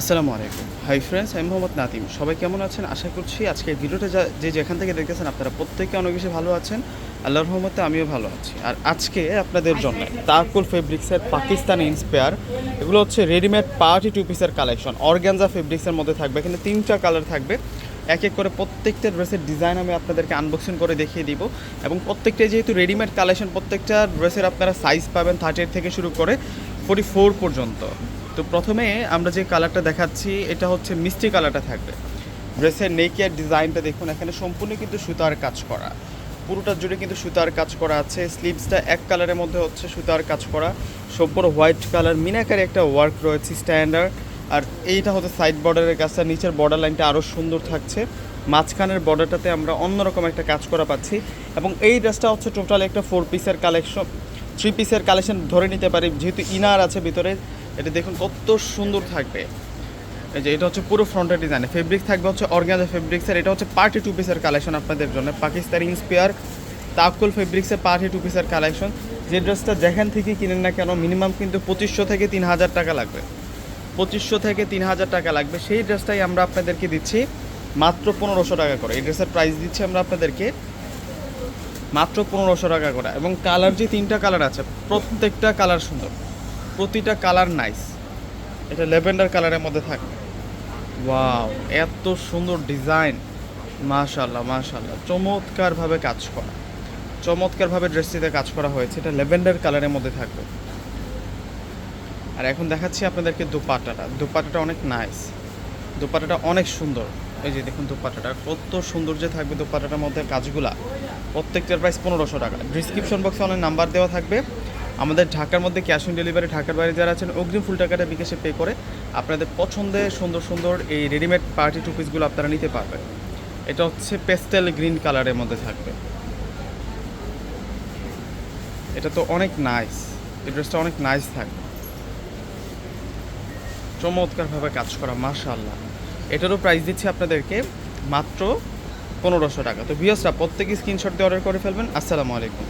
আসসালামু আলাইকুম। Hi friends আমি মোহাম্মদ নাতিম সবাই কেমন আছেন? আশা করছি আজকে ভিডিওটা যে যেখান থেকে দেখতেছেন আপনারা প্রত্যেকে অনেক বেশি ভালো আছেন। আল্লাহর রহমতে আমিও ভালো আছি। আর আজকে আপনাদের জন্য তারকুল ফেব্রিক্সের পাকিস্তানি ইন্সপায়ার এগুলো হচ্ছে রেডিমেড পার্টি টু পিসের কালেকশন অর্গ্যানজা ফেব্রিক্সের মধ্যে থাকবে। এখানে তিনটা কালার থাকবে। এক এক করে প্রত্যেকটা ড্রেসের ডিজাইন আমি আপনাদেরকে আনবক্সিং করে দেখিয়ে দিব। এবং প্রত্যেকটা যেহেতু রেডিমেড কালেকশন প্রত্যেকটা ড্রেসের আপনারা সাইজ পাবেন থার্টি থেকে শুরু করে ফোর্টি ফোর পর্যন্ত। তো প্রথমে আমরা যে কালারটা দেখাচ্ছি, এটা হচ্ছে মিষ্টি কালারটা থাকবে। ড্রেসের নেকের ডিজাইনটা দেখুন, এখানে সম্পূর্ণ কিন্তু সুতার কাজ করা। পুরোটা জুড়ে কিন্তু সুতার কাজ করা আছে। স্লিভসটা এক কালারের মধ্যে হচ্ছে সুতার কাজ করা। সম্পূর্ণ হোয়াইট কালার মিনাকারে একটা ওয়ার্ক রয়েছে স্ট্যান্ডার্ড আর এইটা হচ্ছে সাইড বর্ডারের কাজটা নিচের বর্ডার লাইনটা আরও সুন্দর থাকছে। মাঝখানের বর্ডারটাতে আমরা অন্যরকম একটা কাজ করা পাচ্ছি। এবং এই ড্রেসটা হচ্ছে টোটাল একটা ফোর পিসের কালেকশন থ্রি পিসের কালেকশন ধরে নিতে পারি, যেহেতু ইনার আছে ভিতরে, এটা দেখুন কত সুন্দর থাকবে। এই যে, এটা হচ্ছে পুরো ফ্রন্টের ডিজাইনে ফেব্রিক থাকবে হচ্ছে অর্গানজা ফেব্রিক্সের এটা হচ্ছে পার্টি টু পিসের কালেকশন আপনাদের জন্য, পাকিস্তানি ইন্সপিয়ার তাকুল ফেব্রিক্সের পার্টি টু পিসের কালেকশন। যে ড্রেসটা যেখান থেকে কিনেন না কেন মিনিমাম কিন্তু পঁচিশশো থেকে তিন হাজার টাকা লাগবে। পঁচিশশো থেকে তিন হাজার টাকা লাগবে। সেই ড্রেসটাই আমরা আপনাদেরকে দিচ্ছি মাত্র পনেরোশো টাকা করে। এই ড্রেসের প্রাইস দিচ্ছি আমরা আপনাদেরকে মাত্র পনেরোশো টাকা করে। এবং কালার যে তিনটা কালার আছে, প্রত্যেকটা কালার সুন্দর। প্রতিটা কালার নাইস এটা ল্যাভেন্ডার কালারের মধ্যে থাকবে। ওয়াও এত সুন্দর ডিজাইন মাশাল্লাহ মাশাল্লাহ চমৎকারভাবে কাজ করা। চমৎকারভাবে ড্রেসটিতে কাজ করা হয়েছে। এটা ল্যাভেন্ডার কালারের মধ্যে থাকবে। আর এখন দেখাচ্ছি আপনাদেরকে দুপাটাটা দুপাটাটা অনেক নাইস দুপাটাটা অনেক সুন্দর। এই যে দেখুন দুপাটাটা কত সুন্দর যে থাকবে দুপাটাটার মধ্যে কাজগুলা। প্রত্যেকটার প্রাইস পনেরোশো টাকা। ডিসক্রিপশন বক্সে অনেক নাম্বার দেওয়া থাকবে। আমাদের ঢাকার মধ্যে ক্যাশ অন ডেলিভারি ঢাকার বাইরে যারা আছেন, অগ্রিম ফুল টাকাটা বিকাশে পে করে আপনাদের পছন্দের সুন্দর সুন্দর এই রেডিমেড পার্টি টু পিসগুলো আপনারা নিতে পারবেন। এটা হচ্ছে পেস্টেল গ্রিন কালারের মধ্যে থাকবে। এটা তো অনেক নাইস এই ড্রেসটা অনেক নাইস থাকবে। চমৎকারভাবে কাজ করা, মাশাআল্লাহ। এটারও প্রাইস দিচ্ছি আপনাদেরকে মাত্র পনেরোশো টাকা। তো ভিওসরা প্রত্যেকে স্ক্রিনশট দিয়ে অর্ডার করে ফেলবেন। আসসালামু আলাইকুম।